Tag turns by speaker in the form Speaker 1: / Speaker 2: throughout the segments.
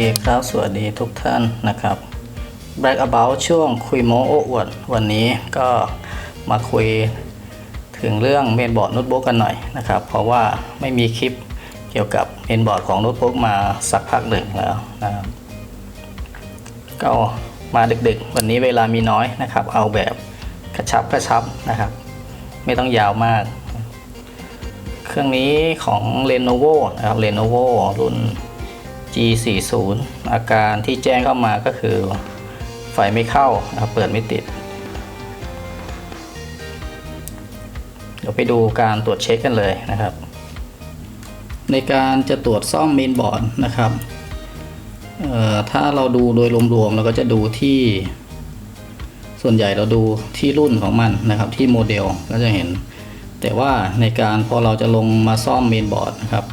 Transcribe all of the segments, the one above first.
Speaker 1: ดีครับ สวัสดีทุกท่านนะครับ Back About ช่วงคุยโมโอ้อวด วันนี้ก็มาคุยถึงเรื่องเมนบอร์ดโน้ตบุ๊กกันหน่อยนะครับ เพราะว่าไม่มีคลิปเกี่ยวกับเมนบอร์ดของโน้ตบุ๊กมาสักพักหนึ่งแล้วนะครับก็มาดึกๆ วันนี้เวลามีน้อยนะครับ เอาแบบกระชับกระชับนะครับ ไม่ต้องยาวมาก เครื่องนี้ของ Lenovo นะครับ Lenovo รุ่น G40 อาการที่แจ้งเข้ามาก็คือ ไฟไม่เข้านะครับเปิดไม่ติด เดี๋ยวไปดูการตรวจเช็คกันเลยนะครับ ในการจะตรวจซ่อมเมนบอร์ดนะครับถ้าเราดูโดยรวมๆเราก็จะดูที่ ส่วนใหญ่เราดูที่รุ่นของมันนะครับที่โมเดลก็จะเห็น แต่ว่าในการพอเราจะลงมาซ่อมเมนบอร์ดนะครับ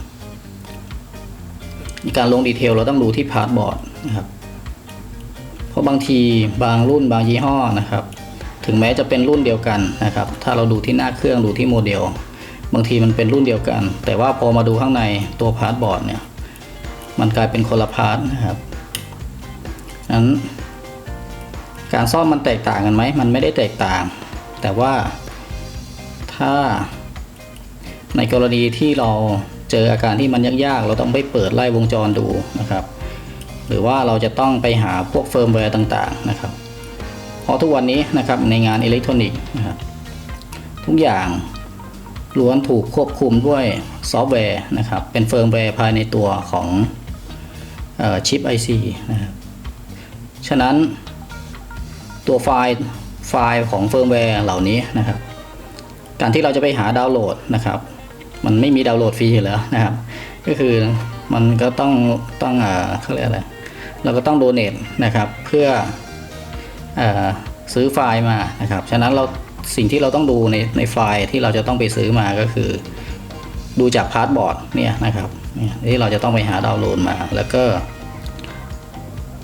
Speaker 1: การลงดีเทลเราต้องดูที่พาร์ทบอร์ดนะครับเพราะบางทีบางรุ่นบางยี่ห้อนะครับ ถึงแม้จะเป็นรุ่นเดียวกันนะครับ ถ้าเราดูที่หน้าเครื่องดูที่โมเดล บางทีมันเป็นรุ่นเดียวกัน แต่ว่าพอมาดูข้างในตัวพาร์ทบอร์ดเนี่ยมันกลายเป็นคนละพาร์ทนะครับนั้นการซ่อมมันแตกต่างกันไหม มันไม่ได้แตกต่าง แต่ว่าถ้าในกรณีที่เรา เจออาการที่มันยากๆ เราต้องไปเปิดไล่วงจรดูนะครับ หรือว่าเราจะต้องไปหาพวกเฟิร์มแวร์ต่างๆนะครับ เพราะทุกวันนี้นะครับในงานอิเล็กทรอนิกส์นะครับทุกอย่างล้วนถูกควบคุมด้วยซอฟต์แวร์นะครับ เป็นเฟิร์มแวร์ภายในตัวของชิป IC นะครับ ฉะนั้นตัวไฟล์ไฟล์ของเฟิร์มแวร์เหล่านี้นะครับ การที่เราจะไปหาดาวน์โหลดนะครับ มันไม่มีดาวน์โหลดฟรีอยู่แล้วนะครับ ก็คือมันก็ต้องต้องอ่าเขาเรียกอะไรเราก็ต้องโดเนทนะครับเพื่ออซื้อไฟล์มานะครับ ฉะนั้นเราสิ่งที่เราต้องดูในในไฟล์ที่เราจะต้องไปซื้อมาก็คือ ดูจากพาสบอร์ดเนี่ยนะครับที่เราจะต้องไปหาดาวน์โหลดมา แล้วก็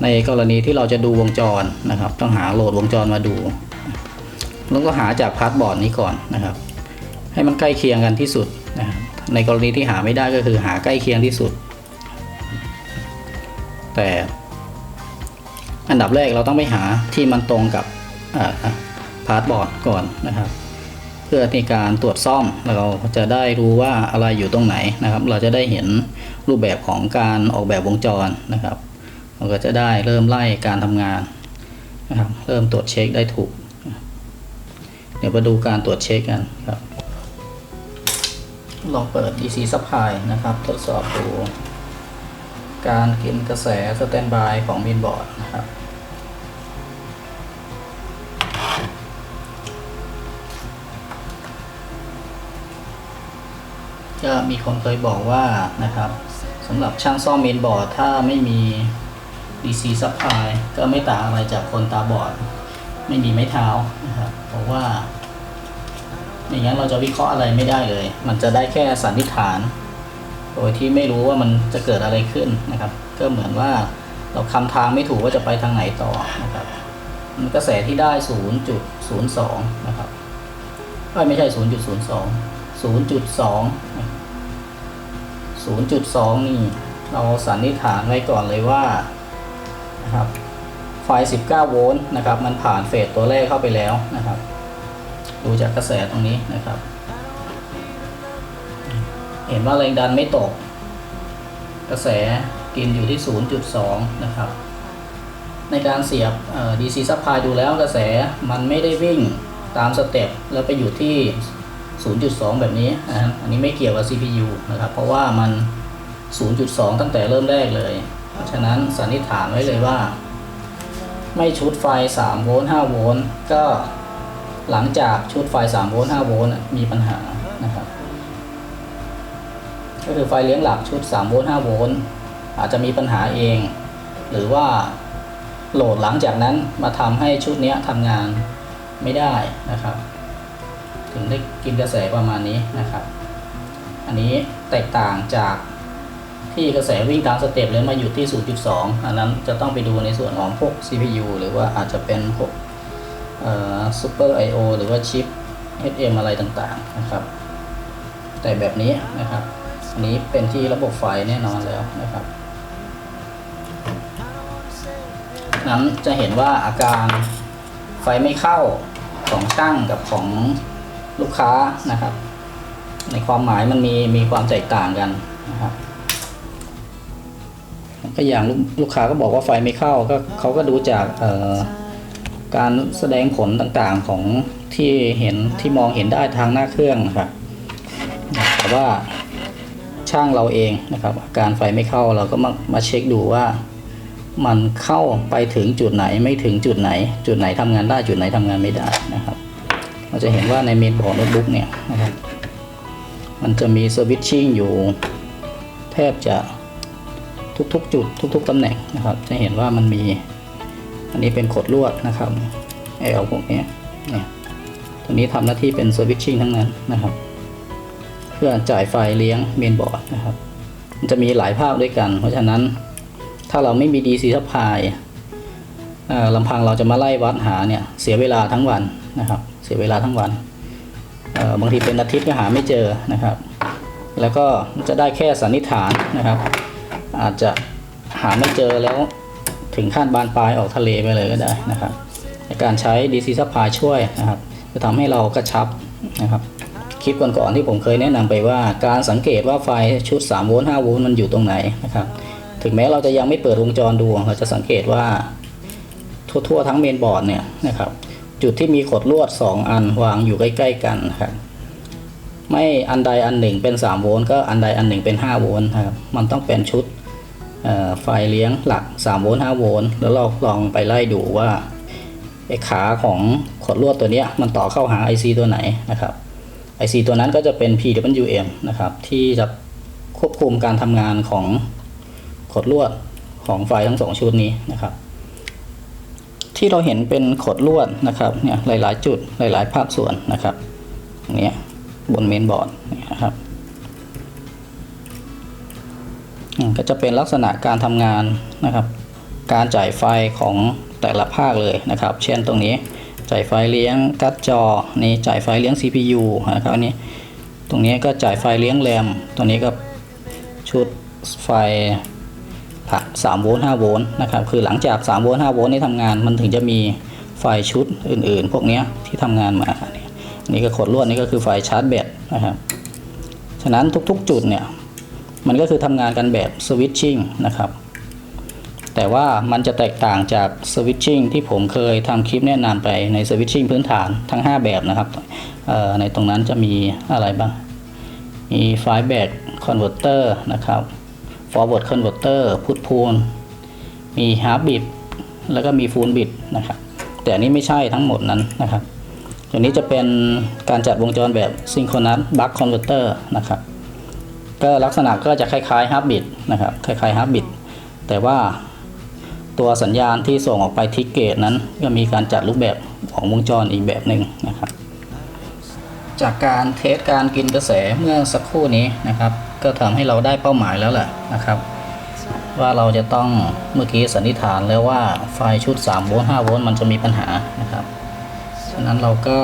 Speaker 1: ในกรณีที่เราจะดูวงจรนะครับ ต้องหาโหลดวงจรมาดูแล้วก็หาจากพาสบอร์ดนี้ก่อนนะครับ ให้มันใกล้เคียงกันที่สุด นะในกรณีที่หาไม่ได้ก็คือหาใกล้เคียงที่สุด แต่อันดับแรกเราต้องไปหาที่มันตรงกับพาสบอร์ดก่อนนะครับ เพื่อในการตรวจซ่อมเราจะได้รู้ว่าอะไรอยู่ตรงไหนนะครับ เราจะได้เห็นรูปแบบของการออกแบบวงจรนะครับ เราก็จะได้เริ่มไล่การทำงานนะครับ เริ่มตรวจเช็คได้ถูก เดี๋ยวมาดูการตรวจเช็คกันครับ ลองเปิด DC Supply นะครับ ทดสอบดู การกินกระแสสแตนบายของมินบอร์ดนะครับก็มีคนเคยบอกว่านะครับสำหรับช่างซ่อมเมนบอร์ด ถ้าไม่มี DC supply ก็ไม่ต่างอะไรจากคนตาบอด ไม่มีไม้เท้านะครับเพราะว่า อย่างนั้นเราจะวิเคราะห์อะไรไม่ได้เลย มันจะได้แค่สันนิษฐาน โดยที่ไม่รู้ว่ามันจะเกิดอะไรขึ้นนะครับ ก็เหมือนว่าเราคำทางไม่ถูกว่าจะไปทางไหนต่อนะครับมันกระแสที่ได้ 0.02 นะครับไม่ใช่ 0.02 0.2 0.2 นี่ เราสันนิษฐานไว้ก่อนเลยว่านะครับไฟ 19 โวลต์นะครับ มันผ่านเฟสตัวแรกเข้าไปแล้วนะครับ ดูจากกระแสตรงนี้นะครับ เห็นว่าแรงดันไม่ตก กระแสกินอยู่ที่ 0.2 นะครับ ในการเสียบ DC supply ดูแล้วกระแสมันไม่ได้วิ่งตามสเต็ปแล้วไปอยู่ที่ 0.2 แบบนี้นะอันนี้ไม่เกี่ยวกับ CPU นะครับ เพราะว่ามัน 0.2 ตั้งแต่เริ่มแรกเลย เพราะฉะนั้นสันนิษฐานไว้เลยว่า ไม่ชุดไฟ 3 โวลต์ 5 โวลต์ ก็ หลังจากชุดไฟ3โวลต์5โวลต์มีปัญหานะครับก็คือไฟเลี้ยงหลักชุด3โวลต์5โวลต์อาจจะมีปัญหาเอง หรือว่าโหลดหลังจากนั้นมาทำให้ชุดนี้ทำงานไม่ได้นะครับ ถึงได้กินกระแสประมาณนี้นะครับ อันนี้แตกต่างจากที่กระแสวิ่งตามสเต็ปเลยมาอยู่ที่ 0.2 อันนั้นจะต้องไปดูในส่วนของพวก CPU หรือว่าอาจจะเป็นพวก ซูเปอร์ I/O หรือว่าชิป SM อะไรต่างๆนะครับ แต่แบบนี้นะครับอันนี้เป็นที่ระบบไฟแน่นอนแล้วนะครับนั้นจะเห็นว่าอาการไฟไม่เข้าของช่างกับของลูกค้านะครับ ในความหมายมันมีมีความแตกต่างกันนะครับก็อย่างลูกลูกค้าก็บอกว่าไฟไม่เข้าก็เขาก็ดูจากเอ่อ การแสดงผลต่างๆของที่เห็นที่มองเห็นได้ทางหน้าเครื่องนะครับแต่ว่าช่างเราเองนะครับอาการไฟไม่เข้าเราก็มามาเช็คดูว่ามันเข้าไปถึงจุดไหนไม่ถึงจุดไหน จุดไหนทำงานได้จุดไหนทำงานไม่ได้นะครับ เราจะเห็นว่าในเมนบอร์ดโน้ตบุ๊กเนี่ยนะครับมันจะมีสวิตชิ่งอยู่แทบจะทุกๆ จุดทุก ๆตำแหน่งนะครับ จะเห็นว่ามันมี อันนี้เป็นขดลวดนะครับไอเอาพวกนี้เนี่ยตัวนี้ทำหน้าที่เป็นสวิตชิ่งทั้งนั้นนะครับ เพื่อจ่ายไฟเลี้ยงเมนบอร์ดนะครับ มันจะมีหลายภาพด้วยกัน เพราะฉะนั้นถ้าเราไม่มี DC ซัพพลายลำพังเราจะมาไล่วัดหาเนี่ยเสียเวลาทั้งวันนะครับ เสียเวลาทั้งวันบางทีเป็นอาทิตย์ก็หาไม่เจอนะครับ แล้วก็จะได้แค่สันนิษฐานนะครับ อาจจะหาไม่เจอแล้ว ถึงขั้นบานปลายออกทะเลไปเลยก็ได้นะครับในการใช้ DC supply ช่วยนะครับ จะทำให้เรากระชับนะครับ คลิปก่อนๆที่ผมเคยแนะนำไปว่า การสังเกตว่าไฟชุด3โวลต์5โวลต์มันอยู่ตรงไหนนะครับ ถึงแม้เราจะยังไม่เปิดวงจรดูเราจะสังเกตว่าทั่วๆทั้งเมนบอร์ดเนี่ยนะครับ จุดที่มีขดลวด 2 อันวางอยู่ใกล้ ๆ กันนะครับไม่อันใดอันหนึ่งเป็น 3 โวลต์ก็อันใดอันหนึ่งเป็น 5 โวลต์ครับมันต้องเป็นชุด ไฟเลี้ยงหลัก3โวลต์5โวลต์แล้วเราลองไปไล่ดูว่าไอ้ขาของขดลวดตัวนี้มันต่อเข้าหา IC ตัวไหนนะครับ IC ตัวนั้นก็จะเป็น PWM นะครับ ที่จะควบคุมการทำงานของขดลวดของไฟทั้งสองชุดนี้นะครับ ที่เราเห็นเป็นขดลวดนะครับเนี่ยหลาย ๆ จุดหลาย ๆ ภาพส่วนนะครับอย่างเนี้ยบนเมนบอร์ดนะครับ ก็จะเป็นลักษณะการทำงานนะครับ การจ่ายไฟของแต่ละภาคเลยนะครับ เช่นตรงนี้จ่ายไฟเลี้ยงการ์ดจอ นี่จ่ายไฟเลี้ยง CPU นะครับอันนี้ ตรงนี้ก็จ่ายไฟเลี้ยงแรมตัวนี้ก็ชุดไฟ3โวลต์5โวลต์นะครับ คือหลังจาก3โวลต์5โวลต์นี้ทำงาน มันถึงจะมีไฟชุดอื่นๆ พวกนี้ที่ทำงานมาเนี่ยนี่ก็ขดลวดนี่ก็คือไฟชาร์จแบตนะครับ ฉะนั้นทุกๆ จุดเนี่ย มันก็คือทำงานกันแบบสวิตชิ่งนะครับ แต่ว่ามันจะแตกต่างจากสวิตชิ่งที่ผมเคยทำคลิปแนะนำไปในสวิตชิ่งพื้นฐานทั้ง 5 แบบนะครับในตรงนั้นจะมีอะไรบ้าง มีไฟแบ c คอนเวอร์เตอร์นะครับ forward converter put pull มี half bit แล้วก็มี full bit นะครับ แต่อันนี้ไม่ใช่ทั้งหมดนั้นนะครับตัวนี้จะเป็นการจัดวงจรแบบ synchronous buck converter นะครับ ก็ลักษณะก็จะคล้ายๆ half bit นะครับคล้ายๆ half bit แต่ว่าตัวสัญญาณที่ส่งออกไปทิกเกตนั้นก็มีการจัดรูปแบบของวงจรอีกแบบหนึ่งนะครับ จากการเทสการกินกระแสเมื่อสักครู่นี้นะครับ ก็ทำให้เราได้เป้าหมายแล้วแหละนะครับ ว่าเราจะต้องเมื่อกี้สันนิษฐานแล้วว่าไฟชุด3โวลต์5โวลต์มันจะมีปัญหานะครับฉะนั้นเราก็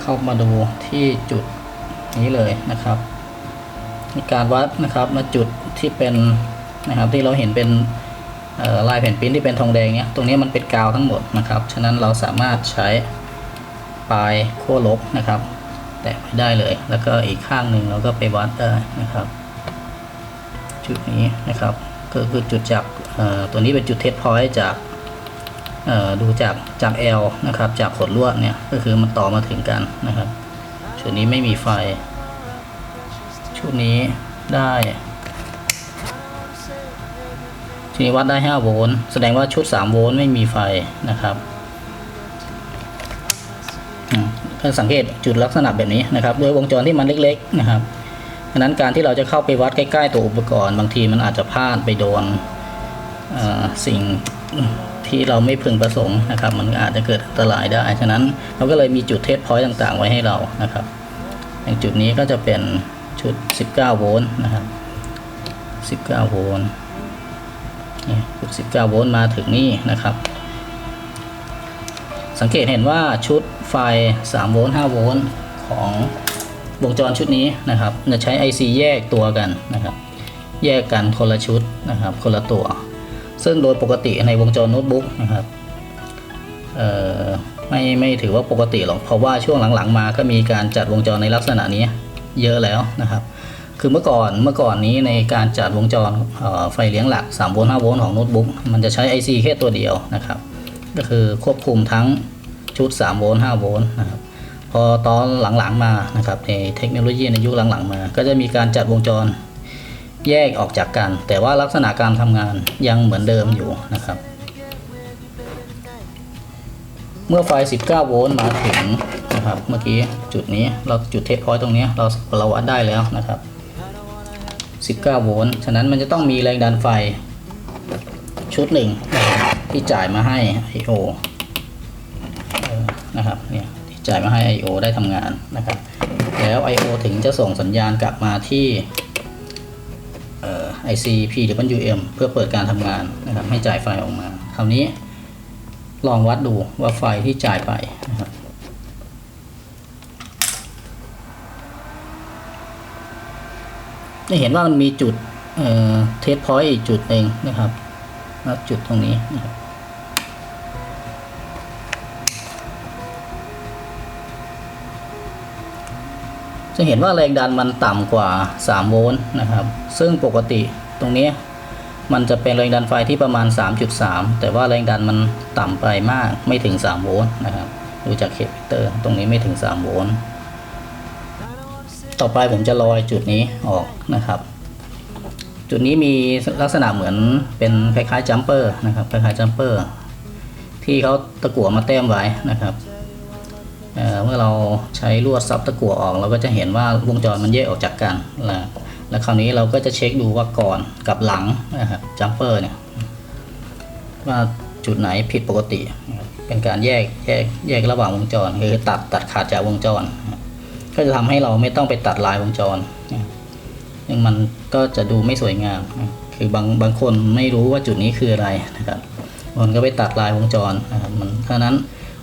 Speaker 1: เข้ามาดูที่จุดนี้เลยนะครับ มีการวัดนะครับมาจุดที่เป็นนะครับที่เราเห็นเป็นลายแผ่นปิ้นที่เป็นทองแดงเนี้ยตรงนี้มันเป็นกาวทั้งหมดนะครับ ฉะนั้นเราสามารถใช้ปลายขั้วลบนะครับ แตะไว้ได้เลย แล้วก็อีกข้างหนึ่งเราก็ไปวัดได้นะครับ จุดนี้นะครับก็คือจุดจากตัวนี้เป็นจุดเทสพอยต์จากดูจากจาก L นะครับ จากขดลวดเนี่ยก็คือมันต่อมาถึงกันนะครับชุดนี้ไม่มีไฟ ชุดนี้ได้ชุดนี้วัดได้ 5 โวลต์แสดงว่าชุด 3 โวลต์ไม่มีไฟนะครับอืมก็สังเกตจุดลักษณะแบบนี้นะครับโดยวงจรที่มันเล็กๆนะครับดังนั้นการที่เราจะเข้าไปวัดใกล้ๆตัวอุปกรณ์ บางทีมันอาจจะพลาดไปโดนอ่อสิ่งที่เราไม่พึงประสงค์นะครับ มันอาจจะเกิดอันตรายได้ ฉะนั้นเราก็เลยมีจุดเทสพอยต์ต่างๆ ไว้ให้เรานะครับอย่างจุดนี้ก็จะเป็น ชุด19โวลต์นะครับ19โวลต์นี่จุด19โวลต์มาถึงนี่นะครับ สังเกตเห็นว่าชุดไฟ3โวลต์5โวลต์ของวงจรชุดนี้นะครับจะใช้ IC แยกตัวกันนะครับ แยกกันคนละชุดนะครับ คนละตัว ซึ่งโดยปกติในวงจรโน้ตบุ๊กนะครับเอ่อไม่ไม่ถือว่าปกติหรอกเพราะว่าช่วงหลังๆ มาก็มีการจัดวงจรในลักษณะนี้ เยอะแล้วนะครับ คือเมื่อก่อนเมื่อก่อนนี้ในการจัดวงจรไฟเลี้ยงหลัก3โวลต์5โวลต์ของโน้ตบุ๊กมันจะใช้ IC แค่ตัวเดียวนะครับ ก็คือควบคุมทั้งชุด3โวลต์5โวลต์นะครับพอตอนหลังๆมานะครับในเทคโนโลยีในยุคหลังๆมา ก็จะมีการจัดวงจรแยกออกจากกัน แต่ว่าลักษณะการทำงานยังเหมือนเดิมอยู่นะครับ เมื่อไฟ 19 โวลต์มาถึง นะครับ เมื่อกี้จุดนี้เราจุดเทสพอยต์ตรงนี้เราเราวัดได้แล้วนะครับ 19 โวลต์ฉะนั้นมันจะต้องมีแรงดันไฟชุดหนึ่งที่จ่ายมาให้ I/O นะครับเนี่ยที่จ่ายมาให้ I/O ได้ทำงานนะครับ แล้ว I/O ถึงจะส่งสัญญาณกลับมาที่เอ่อ IC PWM เพื่อเปิดการทำงานนะครับให้จ่ายไฟออกมา คราวนี้ลองวัดดูว่าไฟที่จ่ายไปนะครับ จะเห็นว่ามันมีจุดเทสพอยต์อีกจุดหนึ่งนะครับแล้วจุดตรงนี้นะครับจะเห็นว่าแรงดันมันต่ำกว่า 3 โวลต์นะครับ ซึ่งปกติตรงนี้มันจะเป็นแรงดันไฟที่ประมาณ 3.3 แต่ว่าแรงดันมันต่ำไปมากไม่ถึง 3 โวลต์นะครับ ดูจากเคปเตอร์ตรงนี้ไม่ถึง 3 โวลต์ ต่อไปผมจะลอยจุดนี้ออกนะครับ จุดนี้มีลักษณะเหมือนเป็นคล้ายๆจัมเปอร์นะครับคล้ายๆจัมเปอร์ที่เขาตะกั่วมาแต้มไว้นะครับเเมื่อเราใช้ลวดซับตะกั่วออก เราก็จะเห็นว่าวงจรมันแยกออกจากกันแล้วแล้วคราวนี้เราก็จะเช็คดูว่าก่อนกับหลังนะครับจัมเปอร์เนี่ยว่าจุดไหนผิดปกติ เป็นการแยกแยกแยกระหว่างวงจรคือตัดตัดขาดจากวงจรนะ ก็จะทำให้เราไม่ต้องไปตัดลายวงจรนะซึ่งมันก็จะดูไม่สวยงาม คือบางบางคนไม่รู้ว่าจุดนี้คืออะไรนะครับมันก็ไปตัดลายวงจรนะครับมันเพราะนั้น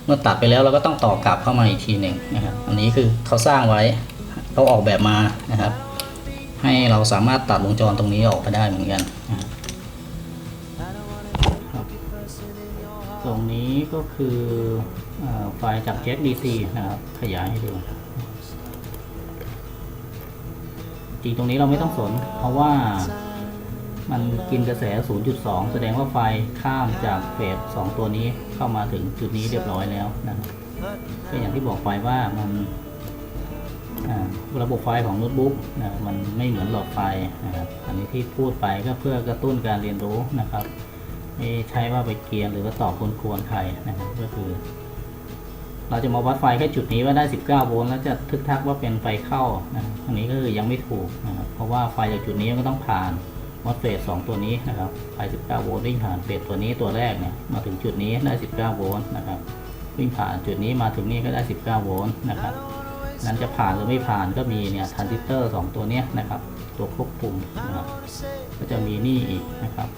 Speaker 1: เมื่อตัดไปแล้วเราก็ต้องต่อกลับเข้ามาอีกทีหนึ่งนะครับ อันนี้คือเขาสร้างไว้เขาออกแบบมานะครับ ให้เราสามารถตัดวงจรตรงนี้ออกไปได้เหมือนกันตรงนี้ก็คืออไฟล์จาก Jack DC นะครับ ขยายให้ดู จริงตรงนี้เราไม่ต้องสน เพราะว่ามันกินกระแส 0.2 แสดงว่าไฟข้ามจากเฟส2ตัวนี้เข้ามาถึงจุดนี้เรียบร้อยแล้วนะครับก็อย่างที่บอกไปว่ามันอ่าระบบไฟของโน้ตบุ๊กนะมันไม่เหมือนหลอดไฟนะครับอันนี้ที่พูดไปก็เพื่อกระตุ้นการเรียนรู้นะครับไม่ใช่ว่าไปเกียนหรือว่าตอบกวนๆใครนะครับก็คือ เราจะมาวัดไฟแค่จุดนี้ว่าได้ 19 โวลต์แล้วจะทึกทักว่าเป็นไฟเข้านะครับอันนี้ก็คือยังไม่ถูกนะครับเพราะว่าไฟจากจุดนี้ก็ต้องผ่านมอสเฟส2ตัวนี้นะครับไฟ 19 โวลต์วิ่งผ่านเฟสตัวนี้ตัวแรกเนี่ยมาถึงจุดนี้ได้ 19 โวลต์นะครับวิ่งผ่านจุดนี้มาถึงนี่ก็ได้ 19 โวลต์นะครับนั้นจะผ่านหรือไม่ผ่านก็มีเนี่ยทรานซิสเตอร์ 2 ตัวเนี้ยนะครับตัวควบคุมนะครับก็จะมีนี่อีกนะครับ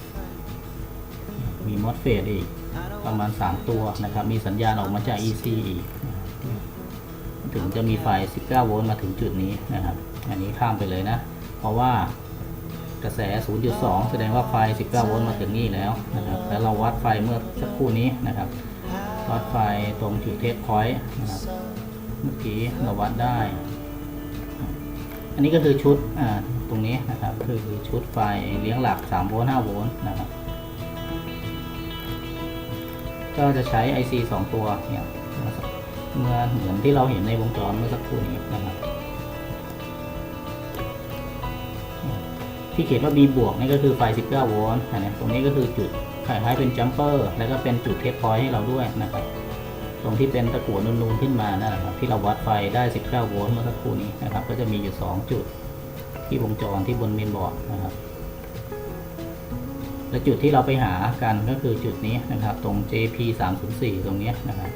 Speaker 1: มีมอสเฟสอีก ประมาณ 3 ตัวนะครับ มีสัญญาณออกมาจาก EC อีกถึงจะมีไฟ 19 โวลต์มาถึงจุดนี้นะครับ อันนี้ข้ามไปเลยนะ เพราะว่ากระแส 0.2 แสดงว่าไฟ 19 โวลต์มาถึงนี่แล้วนะครับ แล้วเราวัดไฟเมื่อสักครู่นี้นะครับ วัดไฟตรงจุดเทสพอยต์นะครับ เมื่อกี้เราวัดได้ อันนี้ก็คือชุดอ่าตรงนี้นะครับ คือชุดไฟเลี้ยงหลัก 3 โวลต์ 5 โวลต์นะครับ ก็จะใช้ IC 2 ตัวเนี่ยเมื่อเหมือนที่เราเห็นในวงจรเมื่อสักครู่นี้นะครับที่เขียนว่า B บวกนี่ก็คือไฟ 19 โวลต์นนี้ตรงนี้ก็คือจุดคล้ายๆเป็นจัมเปอร์ แล้วก็เป็นจุดเทสพอยต์ให้เราด้วยนะครับ ตรงที่เป็นตะกั่วนูนๆขึ้นมานั่นแหละครับ ที่เราวัดไฟได้ 19 โวลต์เมื่อสักครู่นี้นะครับ ก็จะมีอยู่ 2 จุดที่วงจรที่บนเมนบอร์ดนะครับ และจุดที่เราไปหากันก็คือจุดนี้นะครับ ตรง JP 3 0 4ตรงนี้นะครับ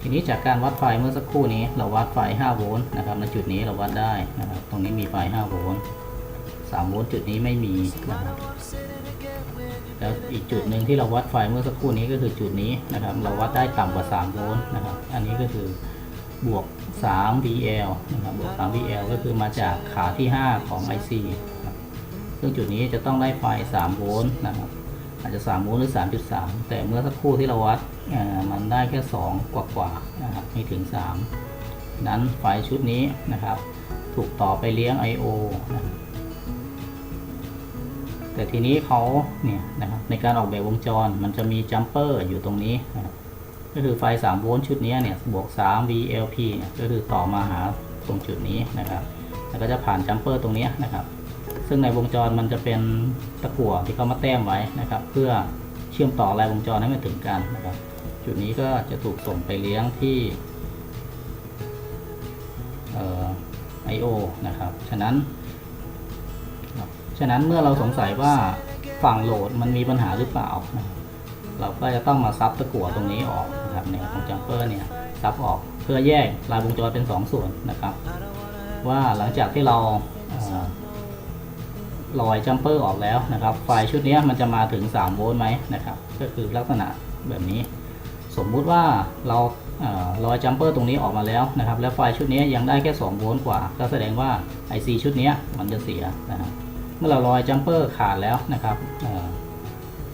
Speaker 1: ทีนี้จากการวัดไฟเมื่อสักครู่นี้ เราวัดไฟ 5 โวลต์นะครับในจุดนี้เราวัดได้นะครับ ตรงนี้มีไฟ 5 โวลต์ 3 โวลต์จุดนี้ไม่มีนะครับแล้วอีกจุดหนึ่งที่เราวัดไฟเมื่อสักครู่นี้ก็คือจุดนี้นะครับ เราวัดได้ต่ำกว่า 3 โวลต์นะครับ อันนี้ก็คือบวก 3 VL นะครับ บวก 3 VL ก็คือมาจากขาที่ 5 ของ IC ซึ่งจุดนี้จะต้องได้ไฟ 3 โวลต์นะครับ อาจจะ 3 โวลต์หรือ 3.3 แต่เมื่อสักครู่ที่เราวัดมันได้แค่ 2 กว่ากว่าๆนะครับไม่ถึง 3 นั้นไฟชุดนี้นะครับ ถูกต่อไปเลี้ยง I/O นะแต่ทีนี้เขาเนี่ยนะครับในการออกแบบวงจรมันจะมีจัมเปอร์อยู่ตรงนี้นะครับก็คือไฟ 3 โวลต์ชุดนี้เนี่ยบวก 3 VLP เนี่ยก็คือต่อมาหาตรงจุดนี้นะครับ แล้วก็จะผ่านจัมเปอร์ตรงนี้นะครับ ซึ่งในวงจรมันจะเป็นตะกั่วที่เขามาแต้มไว้นะครับ เพื่อเชื่อมต่อลายวงจรให้มันถึงกันนะครับ จุดนี้ก็จะถูกส่งไปเลี้ยงที่เอ่อนะครับ ฉะนั้นฉะนั้นเมื่อเราสงสัยว่าฝั่งโหลดมันมีปัญหาหรือเปล่านะรเราก็จะต้องมาซับตะกั่วตรงนี้ออกนะครับเนี่ยของจัมเปอร์เนี่ยซับออกเพื่อแยกลายวงจรเป็นสองส่วนนะครับ ว่าหลังจากที่เราเอ่อ ลอยจัมเปอร์ออกแล้วนะครับไฟชุดนี้มันจะมาถึง 3 โวลต์ไหมนะครับก็คือลักษณะแบบนี้ สมมุติว่าเราลอยจัมเปอร์ตรงนี้ออกมาแล้วนะครับแล้วไฟชุดนี้ยังได้แค่2โวลต์กว่า ก็แสดงว่า IC ชุดนี้มันจะเสียนะครับเมื่อเราลอยจัมเปอร์ขาดแล้วนะครับ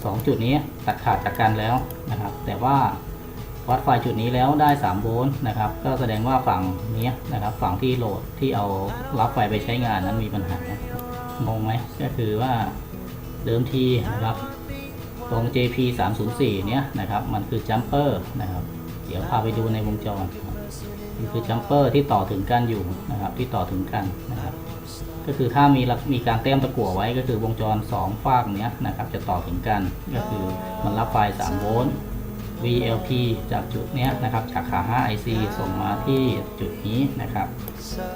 Speaker 1: สองจุดนี้ตัดขาดจากกันแล้วนะครับ แต่ว่าวัดไฟจุดนี้แล้วได้ 3 โวลต์นะครับ ก็แสดงว่าฝั่งนี้นะครับ ฝั่งที่โหลดที่เอารับไฟไปใช้งานนั้นมีปัญหา งงไหมก็คือว่าเดิมทีนะครับ ตรง JP 304เนี้ยนะครับ มันคือจัมเปอร์นะครับ เดี๋ยวพาไปดูในวงจรครับมันคือจัมเปอร์ที่ต่อถึงกันอยู่นะครับ ที่ต่อถึงกันนะครับ ก็คือถ้ามีลักมีการแต้มตะกั่วไว้ก็คือวงจร 2 ฝากเนี้ยนะครับ จะต่อถึงกัน ก็คือมันรับไฟ3โวลต์ VLP จากจุดเนี้ยนะครับจากขา 5 IC ส่งมาที่จุดนี้นะครับ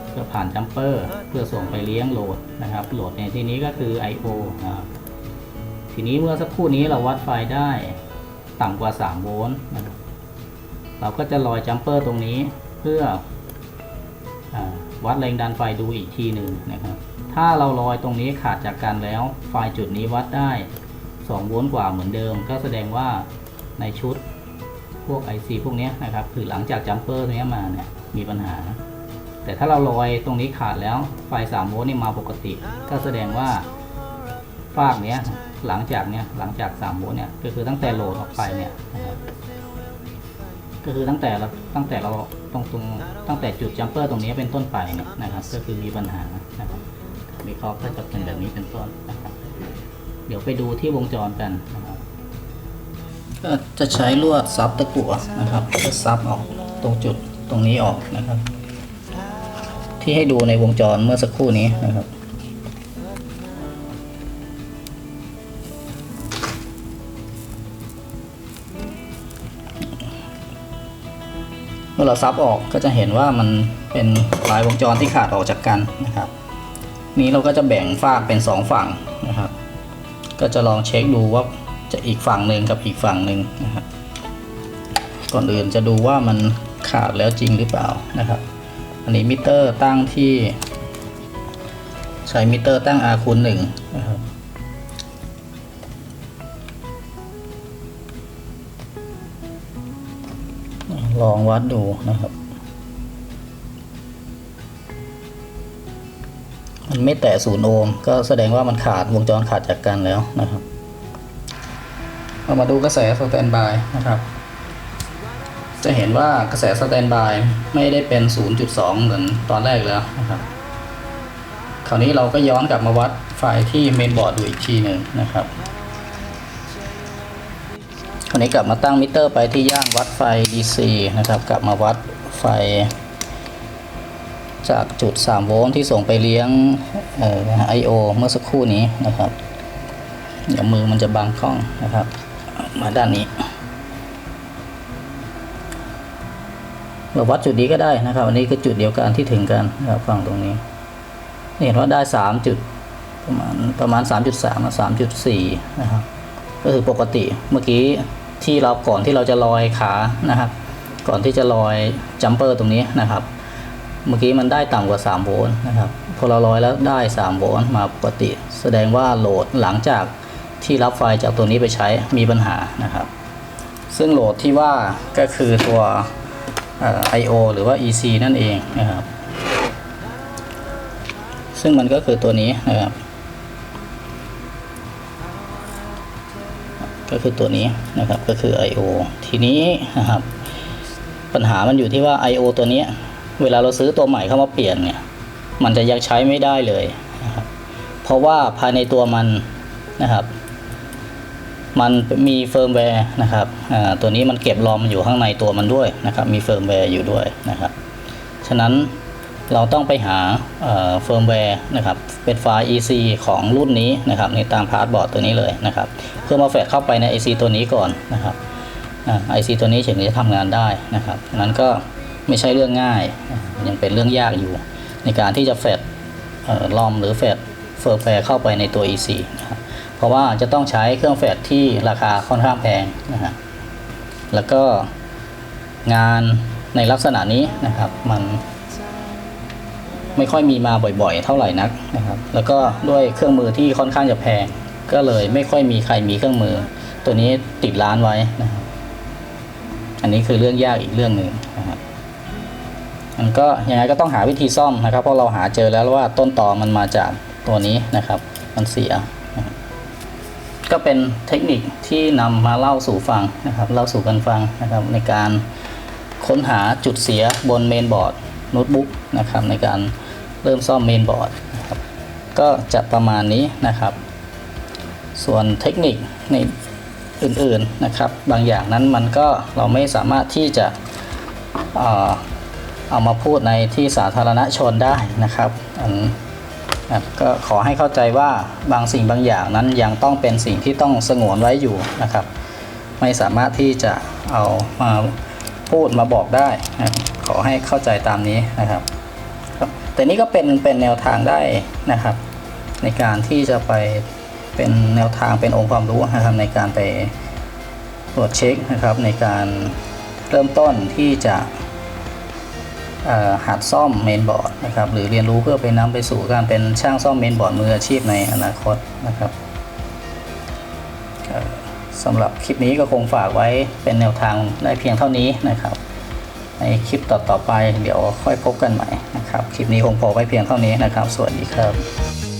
Speaker 1: เพื่อผ่านจัมเปอร์เพื่อส่งไปเลี้ยงโหลดนะครับโหลดในที่นี้ก็คือ I/O นะครับทีนี้เมื่อสักครู่นี้เราวัดไฟได้ต่ำกว่า 3 โวลต์นะครับเราก็จะลอยจัมเปอร์ตรงนี้เพื่ออวัดแรงดันไฟดูอีกทีหนึ่งนะครับ ถ้าเราลอยตรงนี้ขาดจากกันแล้วไฟจุดนี้วัดได้ 2 โวลต์กว่าเหมือนเดิม ก็แสดงว่าในชุด พวก IC พวกนี้นะครับคือหลังจากจัมเปอร์ตัวนี้มาเนี่ยมีปัญหา แต่ถ้าเราลอยตรงนี้ขาดแล้วไฟ3โวลต์นี่มาปกติ ก็แสดงว่าฟากเนี้ยหลังจากเนี้ยหลังจาก3โวลต์เนี่ยก็คือตั้งแต่โหลดออกไปเนี่ยนะครับก็คือตั้งแต่เราตั้งแต่เราตรงตรงตั้งแต่จุดจัมเปอร์ตรงนี้เป็นต้นไปเนี่ยนะครับก็คือมีปัญหานะครับวิเคราะห์ก็จะเป็นแบบนี้เป็นต้นนะครับ เดี๋ยวไปดูที่วงจรกันนะครับ จะใช้ลวดซับตะกั่วนะครับเพื่อซับออกตรงจุดตรงนี้ออกนะครับ ที่ให้ดูในวงจรเมื่อสักครู่นี้นะครับ เมื่อเราซับออกก็จะเห็นว่ามันเป็นลายวงจรที่ขาดออกจากกันนะครับ นี้เราก็จะแบ่งฝากเป็นสองฝั่งนะครับ ก็จะลองเช็คดูว่า จะอีกฝั่งหนึ่งกับอีกฝั่งหนึ่งนะครับ ก่อนอื่นจะดูว่ามันขาดแล้วจริงหรือเปล่านะครับ อันนี้มิเตอร์ตั้งที่ใช้มิเตอร์ตั้ง R คูณหนึ่งนะครับลองวัดดูนะครับ มันไม่แตะศูนย์โอห์มก็แสดงว่ามันขาดวงจรขาดจากกันแล้วนะครับ เรามาดูกระแสสแตนบายนะครับ จะเห็นว่ากระแสสแตนบายไม่ได้เป็น 0.2 เหมือนตอนแรกแล้วนะครับ คราวนี้เราก็ย้อนกลับมาวัดไฟที่เมนบอร์ดดูอีกทีหนึ่งนะครับ คราวนี้กลับมาตั้งมิเตอร์ไปที่ย่างวัดไฟ DC นะครับ กลับมาวัดไฟ จากจุด 3 โวลต์ที่ส่งไปเลี้ยงเอ่อเมื่อสักครู่นี้นะครับเดี๋ยวมือมันจะบังกล้องนะครับ มาด้านนี้เราวัดจุดนี้ก็ได้นะครับ อันนี้คือจุดเดียวกันที่ถึงกันนะครับฝั่งตรงนี้เห็นว่าได้3จุดประมาณประมาณ3.3มจุดสา3.4นะครับก็คือปกติเมื่อกี้ที่เราก่อนที่เราจะลอยขานะครับ ก่อนที่จะลอยจัมเปอร์ตรงนี้นะครับ เมื่อกี้มันได้ต่ำกว่า 3 โวลต์นะครับพอเราลอยแล้วได้ 3 โวลต์มาปกติ แสดงว่าโหลดหลังจาก ที่รับไฟล์จากตัวนี้ไปใช้มีปัญหานะครับ ซึ่งโหลดที่ว่าก็คือตัว I/O หรือว่า EC นั่นเองนะครับ ซึ่งมันก็คือตัวนี้นะครับ ก็คือตัวนี้นะครับก็คือ I/O ทีนี้นะครับปัญหามันอยู่ที่ว่า I/O ตัวนี้ เวลาเราซื้อตัวใหม่เข้ามาเปลี่ยนเนี่ย มันจะยังใช้ไม่ได้เลยนะครับเพราะว่าภายในตัวมันนะครับ มันมีเฟิร์มแวร์นะครับตัวนี้มันเก็บรอมอยู่ข้างในตัวมันด้วยนะครับ มีเฟิร์มแวร์อยู่ด้วยนะครับ ฉะนั้นเราต้องไปหาเฟิร์มแวร์นะครับ เป็นไฟล์ EC ของรุ่นนี้นะครับในตามพาสบอร์ดตัวนี้เลยนะครับ เพื่อมาแฝงเข้าไปใน IC ตัวนี้ก่อนนะครับไอซีตัวนี้ถึงจะทำงานได้นะครับฉะนั้นก็ไม่ใช่เรื่องง่าย ยังเป็นเรื่องยากอยู่ ในการที่จะแฟดลอมหรือแฟดเฟิร์มแวร์เข้าไปในตัว EC นะครับ ราะว่าจะต้องใช้เครื่องแฟดที่ราคาค่อนข้างแพงนะฮะแล้วก็งานในลักษณะนี้นะครับ มันไม่ค่อยมีมาบ่อยๆ เท่าไหร่นักนะครับ แล้วก็ด้วยเครื่องมือที่ค่อนข้างจะแพง ก็เลยไม่ค่อยมีใครมีเครื่องมือ ตัวนี้ติดร้านไว้นะครับอันนี้คือเรื่องยากอีกเรื่องหนึ่งนะครับมันก็ยังไงก็ต้องหาวิธีซ่อมนะครับ เพราะเราหาเจอแล้วว่าต้นต่อมันมาจากตัวนี้นะครับ มันเสีย ก็เป็นเทคนิคที่นำมาเล่าสู่ฟังนะครับเล่าสู่กันฟังนะครับในการค้นหาจุดเสียบนเมนบอร์ดโน้ตบุ๊กนะครับในการเริ่มซ่อมเมนบอร์ดครับก็จะประมาณนี้นะครับ ส่วนเทคนิคในอื่นๆนะครับ บางอย่างนั้นมันก็เราไม่สามารถที่จะเอามาพูดในที่สาธารณชนได้นะครับอัน ครับก็ขอให้เข้าใจว่าบางสิ่งบางอย่างนั้นยังต้องเป็นสิ่งที่ต้องสงวนไว้อยู่นะครับ ไม่สามารถที่จะเอามาพูดมาบอกได้นะขอให้เข้าใจตามนี้นะครับแต่นี้ก็เป็นเป็นแนวทางได้นะครับ ในการที่จะไปเป็นแนวทางเป็นองค์ความรู้นะครับในการไปตรวจเช็คนะครับในการเริ่มต้นที่จะ หัดซ่อมเมนบอร์ดนะครับหรือเรียนรู้เพื่อไปนำไปสู่การเป็นช่างซ่อมเมนบอร์ดมืออาชีพในอนาคตนะครับสำหรับคลิปนี้ก็คงฝากไว้เป็นแนวทางได้เพียงเท่านี้นะครับ ในคลิปต่อๆไปเดี๋ยวค่อยพบกันใหม่นะครับ คลิปนี้คงพอไว้เพียงเท่านี้นะครับ สวัสดีครับ